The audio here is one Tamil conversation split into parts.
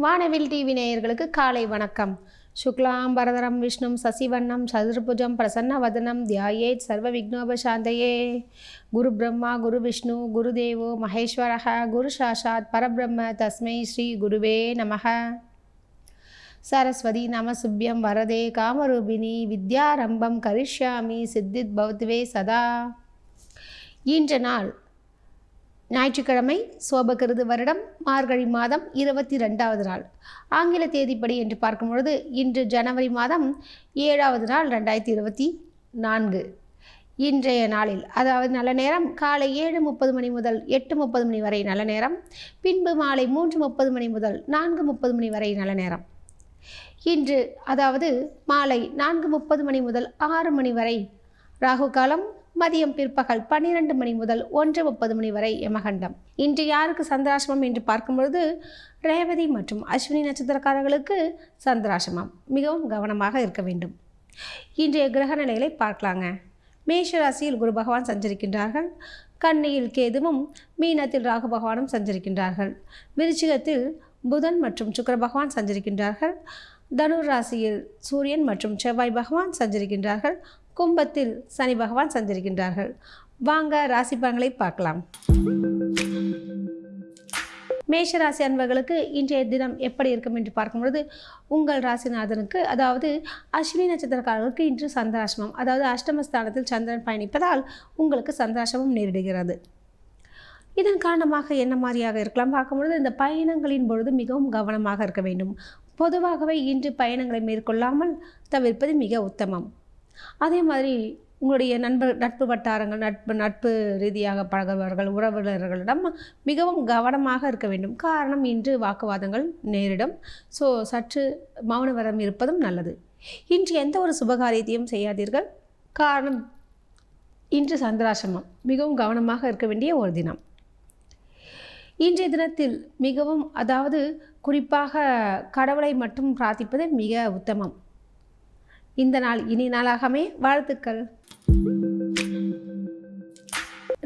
வானவில் டிவி நேயர்களுக்கு காலை வணக்கம். சுக்லாம் பரதரம் விஷ்ணும் சசிவண்ணம் சதுர்புஜம் பிரசன்ன வதனம் தியாயேத் சர்வ விக்னோபசாந்தையே குரு பிரம்மா குரு விஷ்ணு குரு தேவோ மகேஸ்வரக குரு சாஷாத் பரபிரம்ம தஸ்மை ஸ்ரீ குருவே நமக. சரஸ்வதி நமசுபியம் வரதே காமரூபிணி வித்யாரம்பம் கரிஷ்யாமி சித்தித் பௌத்வே சதா. இன்ற நாள் ஞாயிற்றுக்கிழமை சோபகிருது வருடம் மார்கழி மாதம் இருபத்தி ரெண்டாவது நாள். ஆங்கில தேதிப்படி என்று பார்க்கும் பொழுது இன்று ஜனவரி மாதம் ஏழாவது நாள் ரெண்டாயிரத்தி இருபத்தி நான்கு. இன்றைய நாளில் அதாவது நல்ல நேரம் காலை ஏழு முப்பது மணி முதல் எட்டு முப்பது மணி வரை நல்ல நேரம் பின்பு மாலை மூன்று முப்பது மணி முதல் நான்கு முப்பது மணி வரை நல்ல நேரம். இன்று அதாவது மாலை நான்கு முப்பது மணி முதல் ஆறு மணி வரை ராகு காலம் மதியம் பிற்பகல் பன்னிரண்டு மணி முதல் ஒன்று முப்பது மணி வரை யமகண்டம். இன்று யாருக்கு சந்திராசிரமம் என்று பார்க்கும்பொழுது ரேவதி மற்றும் அஸ்வினி நட்சத்திரக்காரர்களுக்கு சந்திராசிரமம். மிகவும் கவனமாக இருக்க வேண்டும். இன்றைய கிரக நிலைகளை பார்க்கலாங்க. மேஷ ராசியில் குரு பகவான் சஞ்சரிக்கின்றார்கள். கன்னியில் கேதுவும் மீனத்தில் ராகு பகவானும் சஞ்சரிக்கின்றார்கள். விருச்சிகத்தில் புதன் மற்றும் சுக்கர பகவான் சஞ்சரிக்கின்றார்கள். தனுர் ராசியில் சூரியன் மற்றும் செவ்வாய் பகவான் சஞ்சரிக்கின்றார்கள். கும்பத்தில் சனி பகவான் சந்திருக்கின்றார்கள். வாங்க ராசி பலன்களை பார்க்கலாம். மேஷ ராசி அன்பர்களுக்கு இன்றைய தினம் எப்படி இருக்கும் என்று பார்க்கும்பொழுது உங்கள் ராசிநாதனுக்கு அதாவது அஸ்வினி நட்சத்திரக்காரர்களுக்கு இன்று சந்திராசிரமம் அதாவது அஷ்டமஸ்தானத்தில் சந்திரன் பயணிப்பதால் உங்களுக்கு சந்திராசிரமம் நேரிடுகிறது. இதன் காரணமாக என்ன மாதிரியாக இருக்கலாம்? பார்க்கும்பொழுது இந்த பயணங்களின் பொழுது மிகவும் கவனமாக இருக்க வேண்டும். பொதுவாகவே இன்று பயணங்களை மேற்கொள்ளாமல் தவிர்ப்பது மிக உத்தமம். அதே மாதிரி உங்களுடைய நண்பர் நட்பு வட்டாரங்கள் நட்பு நட்பு ரீதியாக பழகுபவர்கள் உறவினர்களிடம் மிகவும் கவனமாக இருக்க வேண்டும். காரணம் இன்று வாக்குவாதங்கள் நேரிடும். ஸோ சற்று மௌனவரம் இருப்பதும் நல்லது. இன்று எந்த ஒரு சுபகாரியத்தையும் செய்யாதீர்கள். காரணம் இன்று சந்திராசிரமம். மிகவும் கவனமாக இருக்க வேண்டிய ஒரு தினம். இன்றைய தினத்தில் மிகவும் அதாவது குறிப்பாக கடவுளை மட்டும் பிரார்த்திப்பது மிக உத்தமம். இந்த நாள் இனி நாளாகவே வாழ்த்துக்கள்.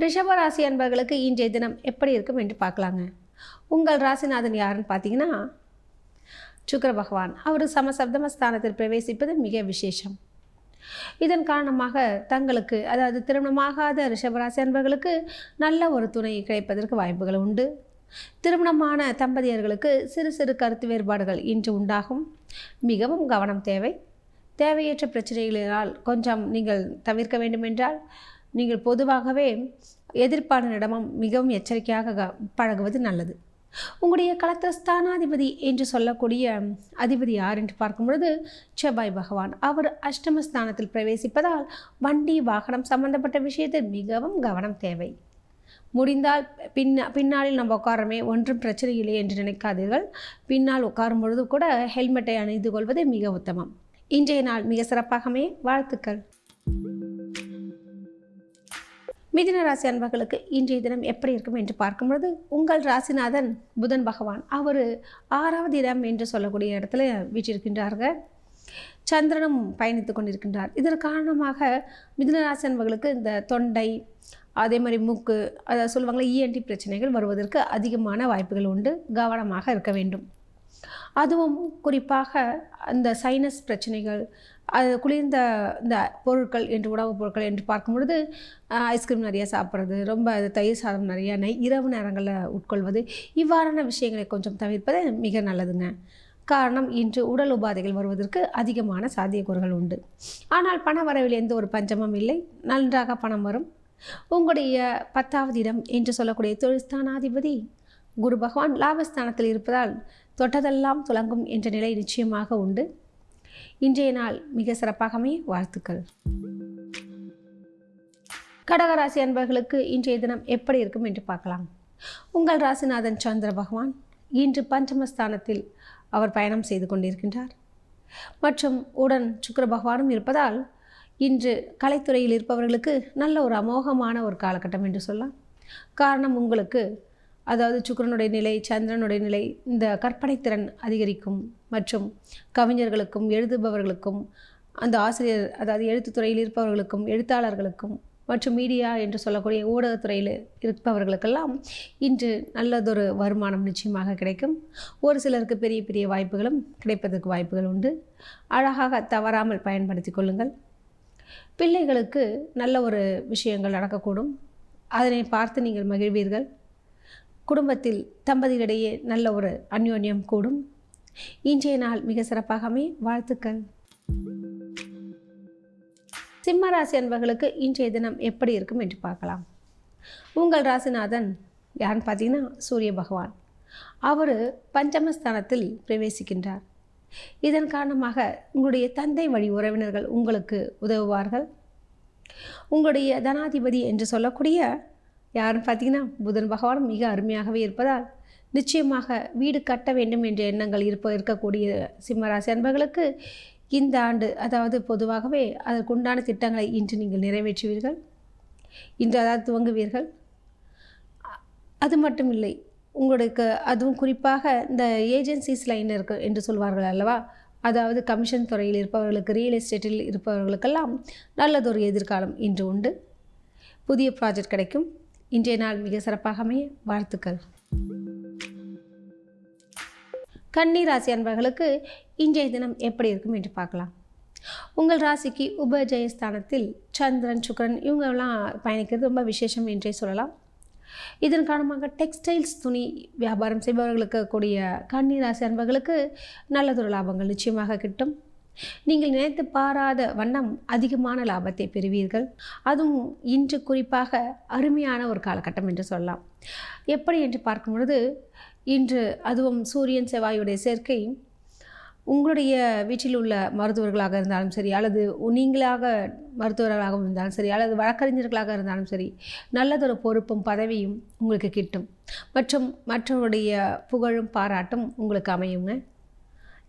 ரிஷபராசி அன்பர்களுக்கு இன்றைய தினம் எப்படி இருக்கும் என்று பார்க்கலாங்க. உங்கள் ராசிநாதன் யாருன்னு பார்த்தீங்கன்னா சுக்கர பகவான். அவர் சமசப்தம ஸ்தானத்தில் பிரவேசிப்பது மிக விசேஷம். இதன் காரணமாக தங்களுக்கு அதாவது திருமணமாகாத ரிஷபராசி அன்பர்களுக்கு நல்ல ஒரு துணை கிடைப்பதற்கு வாய்ப்புகள் உண்டு. திருமணமான தம்பதியர்களுக்கு சிறு சிறு கருத்து வேறுபாடுகள் இன்று உண்டாகும். மிகவும் கவனம் தேவை. தேவையற்ற பிரச்சனைகளினால் கொஞ்சம் நீங்கள் தவிர்க்க வேண்டுமென்றால் நீங்கள் பொதுவாகவே எதிர்ப்பாளரிடமும் மிகவும் எச்சரிக்கையாக க பழகுவது நல்லது. உங்களுடைய களத்திரஸ்தானாதிபதி என்று சொல்லக்கூடிய அதிபதி யார் என்று பார்க்கும் பொழுது செவ்வாய் பகவான். அவர் அஷ்டமஸ்தானத்தில் பிரவேசிப்பதால் வண்டி வாகனம் சம்பந்தப்பட்ட விஷயத்தில் மிகவும் கவனம் தேவை. முடிந்தால் பின்ன பின்னாளில் நம்ம உட்காரமே ஒன்றும் பிரச்சனை இல்லை என்று நினைக்காதீர்கள். பின்னால் உட்காரும் பொழுது கூட ஹெல்மெட்டை அணிந்து கொள்வது மிக உத்தமம். இன்றைய நாள் மிக சிறப்பாகவே வாழ்த்துக்கள். மிதின ராசி அன்பர்களுக்கு இன்றைய தினம் எப்படி இருக்கும் என்று பார்க்கும் பொழுது உங்கள் ராசிநாதன் புதன் பகவான். அவர் ஆறாவது இடம் என்று சொல்லக்கூடிய இடத்துல வீற்றிருக்கின்றார்கள் சந்திரனும் பயணித்து கொண்டிருக்கின்றார். இதன் காரணமாக மிதுன ராசி அன்பர்களுக்கு இந்த தொண்டை அதே மாதிரி மூக்கு அதை சொல்லுவாங்களே இஎன்டி பிரச்சனைகள் வருவதற்கு அதிகமான வாய்ப்புகள் உண்டு. கவனமாக இருக்க வேண்டும். அதுவும் குறிப்பாக அந்த சைனஸ் பிரச்சனைகள் அது குளிர்ந்த இந்த பொருட்கள் என்று உணவுப் பொருட்கள் என்று பார்க்கும் பொழுது ஐஸ்கிரீம் நிறையா சாப்பிட்றது ரொம்ப தயிர் சாதம் நிறையா நெய் இரவு நேரங்களில் உட்கொள்வது இவ்வாறான விஷயங்களை கொஞ்சம் தவிர்ப்பது மிக நல்லதுங்க. காரணம் இன்று உடல் உபாதைகள் வருவதற்கு அதிகமான சாத்தியக்கூறுகள் உண்டு. ஆனால் பண வரவில் எந்த ஒரு பஞ்சமும் இல்லை. நன்றாக பணம் வரும். உங்களுடைய பத்தாவது இடம் என்று சொல்லக்கூடிய தொழில்ஸ்தானாதிபதி குரு பகவான் லாபஸ்தானத்தில் இருப்பதால் தொட்டதெல்லாம் துலங்கும் என்ற நிலை நிச்சயமாக உண்டு. இன்றைய நாள் மிக சிறப்பாகவே வாழ்த்துக்கள். கடகராசி அன்பர்களுக்கு இன்றைய தினம் எப்படி இருக்கும் என்று பார்க்கலாம். உங்கள் ராசிநாதன் சந்திர பகவான் இன்று பஞ்சமஸ்தானத்தில் அவர் பயணம் செய்து கொண்டிருக்கின்றார். மற்றும் உடன் சுக்கர பகவானும் இருப்பதால் இன்று கலைத்துறையில் இருப்பவர்களுக்கு நல்ல ஒரு அமோகமான ஒரு காலகட்டம் என்று சொல்லலாம். காரணம் உங்களுக்கு அதாவது சுக்கரனுடைய நிலை சந்திரனுடைய நிலை இந்த கற்பனை திறன் அதிகரிக்கும் மற்றும் கவிஞர்களுக்கும் எழுதுபவர்களுக்கும் அந்த ஆசிரியர் அதாவது எழுத்துத்துறையில் இருப்பவர்களுக்கும் எழுத்தாளர்களுக்கும் மற்றும் மீடியா என்று சொல்லக்கூடிய ஊடகத்துறையில் இருப்பவர்களுக்கெல்லாம் இன்று நல்லதொரு வருமானம் நிச்சயமாக கிடைக்கும். ஒரு சிலருக்கு பெரிய பெரிய வாய்ப்புகளும் கிடைப்பதற்கு வாய்ப்புகள் உண்டு. அழகாக தவறாமல் பயன்படுத்தி கொள்ளுங்கள். பிள்ளைகளுக்கு நல்ல ஒரு விஷயங்கள் நடக்கக்கூடும். அதனை பார்த்து நீங்கள் மகிழ்வீர்கள். குடும்பத்தில் தம்பதியிடையே நல்ல ஒரு அந்யோன்யம் கூடும். இன்றைய நாள் மிக சிறப்பாக வாழ்த்துக்கள். சிம்ம ராசி அன்பர்களுக்கு இன்றைய தினம் எப்படி இருக்கும் என்று பார்க்கலாம். உங்கள் ராசிநாதன் யாருன்னு பார்த்தீங்கன்னா சூரிய பகவான். அவர் பஞ்சமஸ்தானத்தில் பிரவேசிக்கின்றார். இதன் காரணமாக உங்களுடைய தந்தை வழி உறவினர்கள் உங்களுக்கு உதவுவார்கள். உங்களுடைய தனாதிபதி என்று சொல்லக்கூடிய யாருன்னு பார்த்தீங்கன்னா புதன் பகவான் மிக அருமையாகவே இருப்பதால் நிச்சயமாக வீடு கட்ட வேண்டும் என்ற எண்ணங்கள் இருப்ப இருக்கக்கூடிய சிம்மராசி அன்பர்களுக்கு இந்த ஆண்டு அதாவது பொதுவாகவே அதற்குண்டான திட்டங்களை இன்று நீங்கள் நிறைவேற்றுவீர்கள். இன்று அதாவது துவங்குவீர்கள். அது மட்டும் இல்லை உங்களுக்கு அதுவும் குறிப்பாக இந்த ஏஜென்சிஸ் லைன் இருக்கு என்று சொல்வார்கள் அல்லவா? அதாவது கமிஷன் துறையில் இருப்பவர்களுக்கு ரியல் எஸ்டேட்டில் இருப்பவர்களுக்கெல்லாம் நல்லதொரு எதிர்காலம் இன்று உண்டு. புதிய ப்ராஜெக்ட் கிடைக்கும். இன்றைய நாள் மிக சிறப்பாக அமைய வாழ்த்துக்கள். கன்னி ராசி அன்பர்களுக்கு இன்றைய தினம் எப்படி இருக்கும் என்று பார்க்கலாம். உங்கள் ராசிக்கு உபஜயஸ்தானத்தில் சந்திரன் சுக்கரன் இவங்கெல்லாம் பயணிக்கிறது ரொம்ப விசேஷம் என்றே சொல்லலாம். இதன் காரணமாக டெக்ஸ்டைல்ஸ் துணி வியாபாரம் செய்பவர்களுக்கு கூடிய கன்னி ராசி அன்பர்களுக்கு நல்லதொரு லாபங்கள் நிச்சயமாக கிட்டும். நீங்கள் நினைத்து பாராத வண்ணம் அதிகமான லாபத்தை பெறுவீர்கள். அதுவும் இன்று குறிப்பாக அருமையான ஒரு காலகட்டம் என்று சொல்லலாம். எப்படி என்று பார்க்கும் பொழுது இன்று அதுவும் சூரியன் செவ்வாயுடைய சேர்க்கை உங்களுடைய வீட்டில் உள்ள மருத்துவர்களாக இருந்தாலும் சரி அல்லது நீங்களாக மருத்துவர்களாக இருந்தாலும் சரி அல்லது வழக்கறிஞர்களாக இருந்தாலும் சரி நல்லதொரு பொறுப்பும் பதவியும் உங்களுக்கு கிட்டும். மற்றும் மற்றவருடைய புகழும் பாராட்டும் உங்களுக்கு அமையுங்க.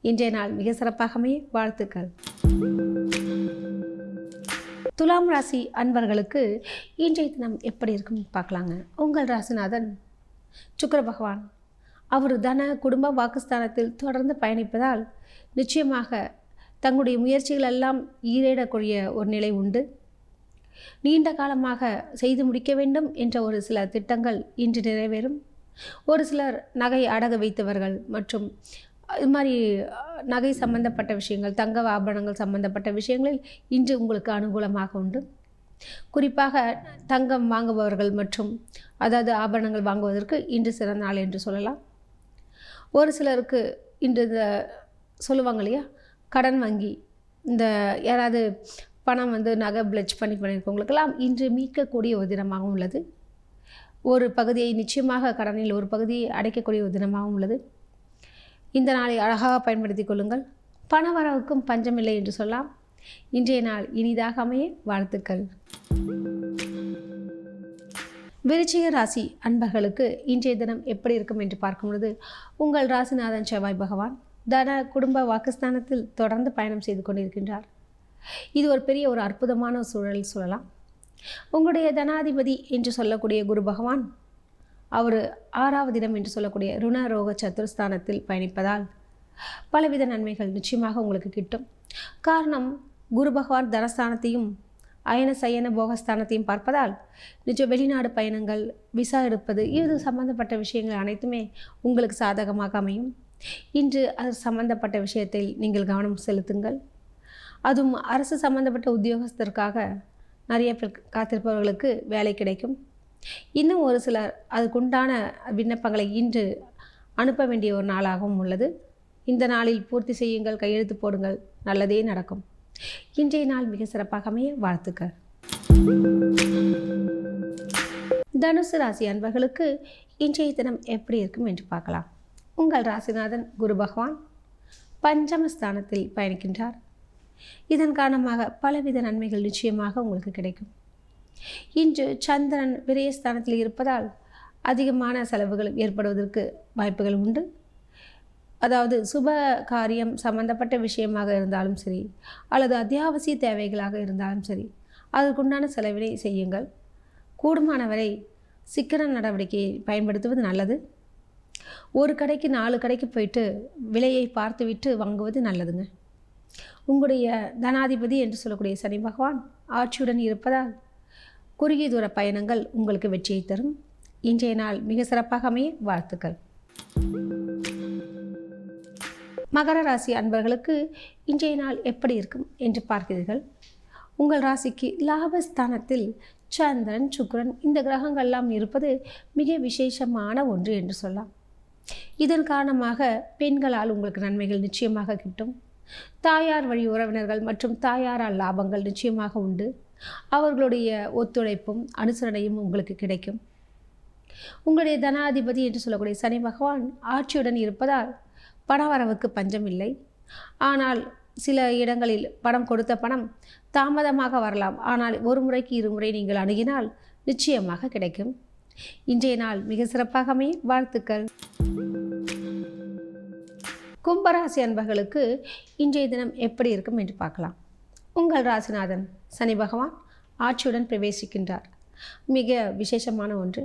இன்றைய நாள் மிக சிறப்பாகவே வாழ்த்துக்கள். துலாம் ராசி அன்பர்களுக்கு இன்றைய தினம் எப்படி இருக்கும் பார்க்கலாங்க. உங்கள் ராசிநாதன் சுக்கர பகவான் அவர் தன குடும்ப வாக்குஸ்தானத்தில் தொடர்ந்து பயணிப்பதால் நிச்சயமாக தங்களுடைய முயற்சிகள் எல்லாம் ஈரேடக்கூடிய ஒரு நிலை உண்டு. நீண்ட காலமாக செய்து முடிக்க வேண்டும் என்ற ஒரு சில திட்டங்கள் இன்று நிறைவேறும். ஒரு சிலர் நகை அடகு வைத்தவர்கள் மற்றும் இது மாதிரி நகை சம்பந்தப்பட்ட விஷயங்கள் தங்க ஆபரணங்கள் சம்பந்தப்பட்ட விஷயங்களில் இன்று உங்களுக்கு அனுகூலமாக உண்டு. குறிப்பாக தங்கம் வாங்குபவர்கள் மற்றும் அதாவது ஆபரணங்கள் வாங்குவதற்கு இன்று சிறந்த நாள் என்று சொல்லலாம். ஒரு சிலருக்கு இன்று இந்த சொல்லுவாங்க இல்லையா? கடன் வங்கி இந்த யாராவது பணம் வந்து நகை பிளட்ஜ் பண்ணி பண்ணியிருக்கவங்களுக்கெல்லாம் இன்று மீட்கக்கூடிய ஒரு தினமாகவும் உள்ளது. ஒரு பகுதியை நிச்சயமாக கடனில் ஒரு பகுதியை அடைக்கக்கூடிய ஒரு தினமாகவும் உள்ளது. இந்த நாளை அழகாக பயன்படுத்திக் கொள்ளுங்கள். பண வரவுக்கும் பஞ்சமில்லை என்று சொல்லலாம். இன்றைய நாள் இனிதாக அமைய வாழ்த்துக்கள். விருச்சிக ராசி அன்பர்களுக்கு இன்றைய தினம் எப்படி இருக்கும் என்று பார்க்கும் பொழுது உங்கள் ராசிநாதன் செவ்வாய் பகவான் தன குடும்ப வாக்குஸ்தானத்தில் தொடர்ந்து பயணம் செய்து கொண்டிருக்கின்றார். இது ஒரு பெரிய ஒரு அற்புதமான சூழல் சொல்லலாம். உங்களுடைய தனாதிபதி என்று சொல்லக்கூடிய குரு பகவான் அவர் ஆறாவது இடம் என்று சொல்லக்கூடிய ருணரோக சத்துருஸ்தானத்தில் பயணிப்பதால் பலவித நன்மைகள் நிச்சயமாக உங்களுக்கு கிட்டும். காரணம் குரு பகவான் தனஸ்தானத்தையும் அயன சயன போகஸ்தானத்தையும் பார்ப்பதால் நிச்சயம் வெளிநாடு பயணங்கள் விசா எடுப்பது இது சம்பந்தப்பட்ட விஷயங்கள் அனைத்துமே உங்களுக்கு சாதகமாக அமையும். இன்று அது சம்பந்தப்பட்ட விஷயத்தில் நீங்கள் கவனம் செலுத்துங்கள். அதுவும் அரசு சம்பந்தப்பட்ட உத்தியோகஸ்தருக்காக நிறைய பேர் காத்திருப்பவர்களுக்கு வேலை கிடைக்கும். இன்னும் ஒரு சிலர் அதுக்குண்டான விண்ணப்பங்களை இன்று அனுப்ப வேண்டிய ஒரு நாளாகவும் உள்ளது. இந்த நாளில் பூர்த்தி செய்யுங்கள் கையெழுத்து போடுங்கள். நல்லதே நடக்கும். இன்றைய நாள் மிக சிறப்பாக அமைய வாழ்த்துக்கள். தனுசு ராசி அன்பர்களுக்கு இன்றைய தினம் எப்படி இருக்கும் என்று பார்க்கலாம். உங்கள் ராசிநாதன் குரு பகவான் பஞ்சமஸ்தானத்தில் பயணிக்கின்றார். இதன் காரணமாக பலவித நன்மைகள் நிச்சயமாக உங்களுக்கு கிடைக்கும். இன்று சந்திரன் விரயஸ்தானத்தில் இருப்பதால் அதிகமான செலவுகள் ஏற்படுவதற்கு வாய்ப்புகள் உண்டு. அதாவது சுப காரியம் சம்பந்தப்பட்ட விஷயமாக இருந்தாலும் சரி அல்லது அத்தியாவசிய தேவைகளாக இருந்தாலும் சரி அதற்குண்டான செலவினை செய்யுங்கள். கூடுமானவரை சிக்கன நடவடிக்கையை பயன்படுத்துவது நல்லது. ஒரு கடைக்கு நாலு கடைக்கு போயிட்டு விலையை பார்த்துவிட்டு வாங்குவது நல்லதுங்க. உங்களுடைய தனாதிபதி என்று சொல்லக்கூடிய சனி பகவான் ஆட்சியுடன் இருப்பதால் குறுகிய தூர பயணங்கள் உங்களுக்கு வெற்றியை தரும். இன்றைய நாள் மிக சிறப்பாக அமைய வாழ்த்துக்கள். மகர ராசி அன்பர்களுக்கு இன்றைய நாள் எப்படி இருக்கும் என்று பார்க்கிறீர்கள். உங்கள் ராசிக்கு லாபஸ்தானத்தில் சந்திரன் சுக்ரன் இந்த கிரகங்கள்லாம் இருப்பது மிக விசேஷமான ஒன்று என்று சொல்லலாம். இதன் காரணமாக பெண்களால் உங்களுக்கு நன்மைகள் நிச்சயமாக கிட்டும். தாயார் வழி உறவினர்கள் மற்றும் தாயாரால் லாபங்கள் நிச்சயமாக உண்டு. அவர்களுடைய ஒத்துழைப்பும் அனுசரணையும் உங்களுக்கு கிடைக்கும். உங்களுடைய தனாதிபதி என்று சொல்லக்கூடிய சனி பகவான் ஆட்சியுடன் இருப்பதால் பணவரவுக்கு பஞ்சம் இல்லை. ஆனால் சில இடங்களில் பணம் கொடுத்த பணம் தாமதமாக வரலாம். ஆனால் ஒரு முறைக்கு இருமுறை நீங்கள் அணுகினால் நிச்சயமாக கிடைக்கும். இன்றைய நாள் மிக சிறப்பாக அமைய வாழ்த்துக்கள். கும்பராசி அன்பர்களுக்கு இன்றைய தினம் எப்படி இருக்கும் என்று பார்க்கலாம். உங்கள் ராசிநாதன் சனி பகவான் ஆட்சியுடன் பிரவேசிக்கின்றார். மிக விசேஷமான ஒன்று.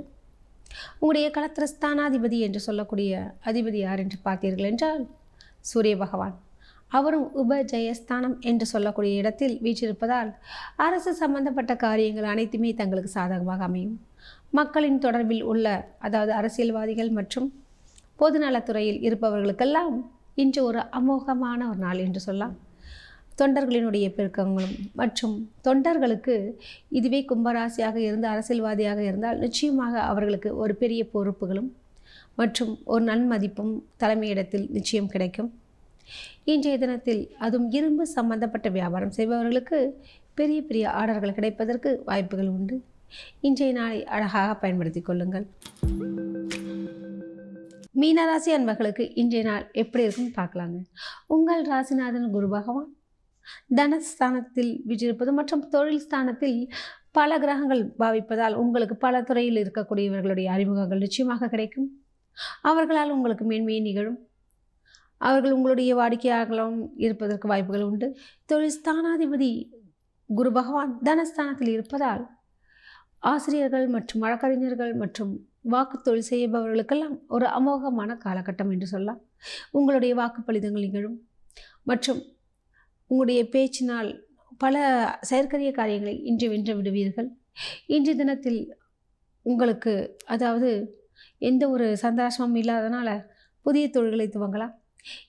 உங்களுடைய கலத்திரஸ்தானாதிபதி என்று சொல்லக்கூடிய அதிபதி யார் என்று பார்த்தீர்கள் என்றால் சூரிய பகவான். அவரும் உபஜயஸ்தானம் என்று சொல்லக்கூடிய இடத்தில் வீற்றிருப்பதால் அரசு சம்பந்தப்பட்ட காரியங்கள் அனைத்துமே தங்களுக்கு சாதகமாக அமையும். மக்களின் தொடர்பில் உள்ள அதாவது அரசியல்வாதிகள் மற்றும் பொதுநலத்துறையில் இருப்பவர்களுக்கெல்லாம் இன்று ஒரு அமோகமான ஒரு நாள் என்று சொல்லலாம். தொண்டர்களினுடைய பெருக்கங்களும் மற்றும் தொண்டர்களுக்கு இதுவே கும்பராசியாக இருந்து அரசியல்வாதியாக இருந்தால் நிச்சயமாக அவர்களுக்கு ஒரு பெரிய பொறுப்புகளும் மற்றும் ஒரு நன்மதிப்பும் தலைமையிடத்தில் நிச்சயம் கிடைக்கும். இன்றைய தினத்தில் அதுவும் இரும்பு சம்பந்தப்பட்ட வியாபாரம் செய்பவர்களுக்கு பெரிய பெரிய ஆர்டர்கள் கிடைப்பதற்கு வாய்ப்புகள் உண்டு. இன்றைய நாளை அழகாக பயன்படுத்தி கொள்ளுங்கள். மீனராசி அன்பர்களுக்கு இன்றைய நாள் எப்படி இருக்குன்னு பார்க்கலாங்க. உங்கள் ராசிநாதன் குரு பகவான் தனஸ்தானத்தில் விற்றிருப்பது மற்றும் தொழில் ஸ்தானத்தில் பல கிரகங்கள் பாவிப்பதால் உங்களுக்கு பல துறையில் இருக்கக்கூடியவர்களுடைய அறிமுகங்கள் நிச்சயமாக கிடைக்கும். அவர்களால் உங்களுக்கு மேன்மையை நிகழும். அவர்கள் உங்களுடைய வாடிக்கையாளர்களும் இருப்பதற்கு வாய்ப்புகள் உண்டு. தொழில் ஸ்தானாதிபதி குரு பகவான் தனஸ்தானத்தில் இருப்பதால் ஆசிரியர்கள் மற்றும் வழக்கறிஞர்கள் மற்றும் வாக்கு தொழில் செய்பவர்களுக்கெல்லாம் ஒரு அமோகமான காலகட்டம் என்று சொல்லலாம். உங்களுடைய வாக்குப்பளிதங்கள் நிகழும். மற்றும் உங்களுடைய பேச்சினால் பல செயற்கரிய காரியங்களை இன்று வென்று விடுவீர்கள். இன்றைய தினத்தில் உங்களுக்கு அதாவது எந்த ஒரு சந்தோஷமும் இல்லாதனால புதிய தொழில்களை துவங்கலாம்.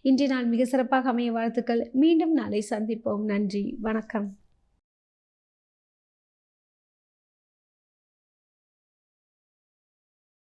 இன்றைய நாள் மிக சிறப்பாக அமைய வாழ்த்துக்கள். மீண்டும் நாளை சந்திப்போம். நன்றி. வணக்கம்.